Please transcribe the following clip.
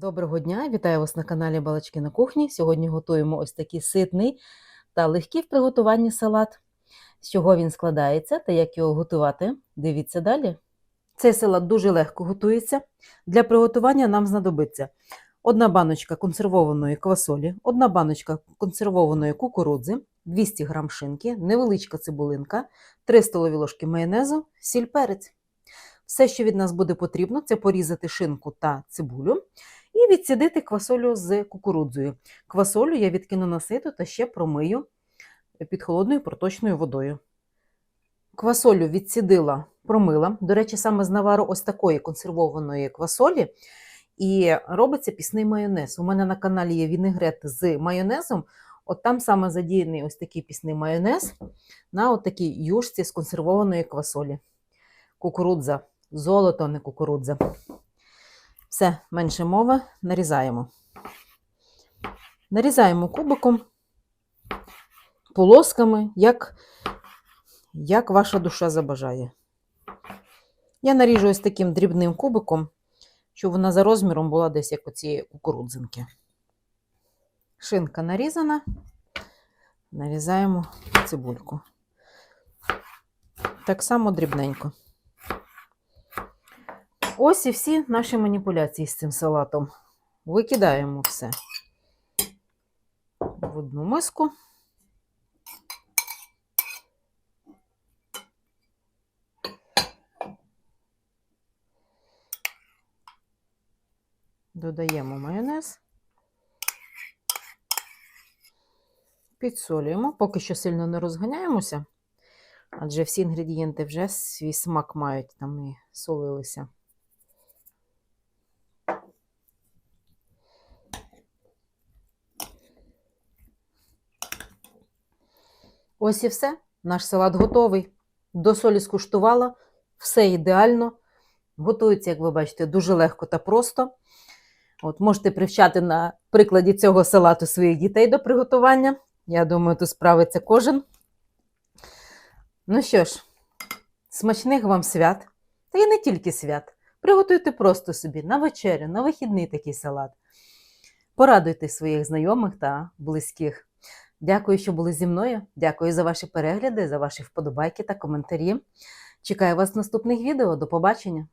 Доброго дня, вітаю вас на каналі Балачки на кухні. Сьогодні готуємо ось такий ситний та легкий в приготуванні салат. З чого він складається та як його готувати, дивіться далі. Цей салат дуже легко готується. Для приготування нам знадобиться одна баночка консервованої квасолі, одна баночка консервованої кукурудзи, 200 г шинки, невеличка цибулинка, 3 столові ложки майонезу, сіль перець. Все, що від нас буде потрібно, це порізати шинку та цибулю і відсідити квасолю з кукурудзою. Квасолю я відкину на сито та ще промию під холодною проточною водою. Квасолю відсідила, промила. До речі, саме з навару ось такої консервованої квасолі. І робиться пісний майонез. У мене на каналі є вінегрет з майонезом. От там саме задіяний ось такий пісний майонез на от такій юшці з консервованої квасолі. Кукурудза, золото, не кукурудза. Все, менше мови, нарізаємо. Нарізаємо кубиком, полосками, як, як ваша душа забажає. Я наріжу ось таким дрібним кубиком, щоб вона за розміром була десь як оці кукурудзинки. Шинка нарізана, нарізаємо цибульку. Так само дрібненько. Ось і всі наші маніпуляції з цим салатом. Викидаємо все в одну миску. Додаємо майонез. Підсолюємо, поки що сильно не розганяємося, адже всі інгредієнти вже свій смак мають, там і солилися. Ось і все. Наш салат готовий. До солі скуштувала, все ідеально. Готується, як ви бачите, дуже легко та просто. От, Можете привчати на прикладі цього салату своїх дітей до приготування. Я думаю, тут справиться кожен. Ну що ж, смачних вам свят, та й не тільки свят. Приготуйте просто собі на вечерю, на вихідний такий салат. Порадуйте своїх знайомих та близьких. Дякую, що були зі мною. Дякую за ваші перегляди, за ваші вподобайки та коментарі. Чекаю вас в наступних відео. До побачення!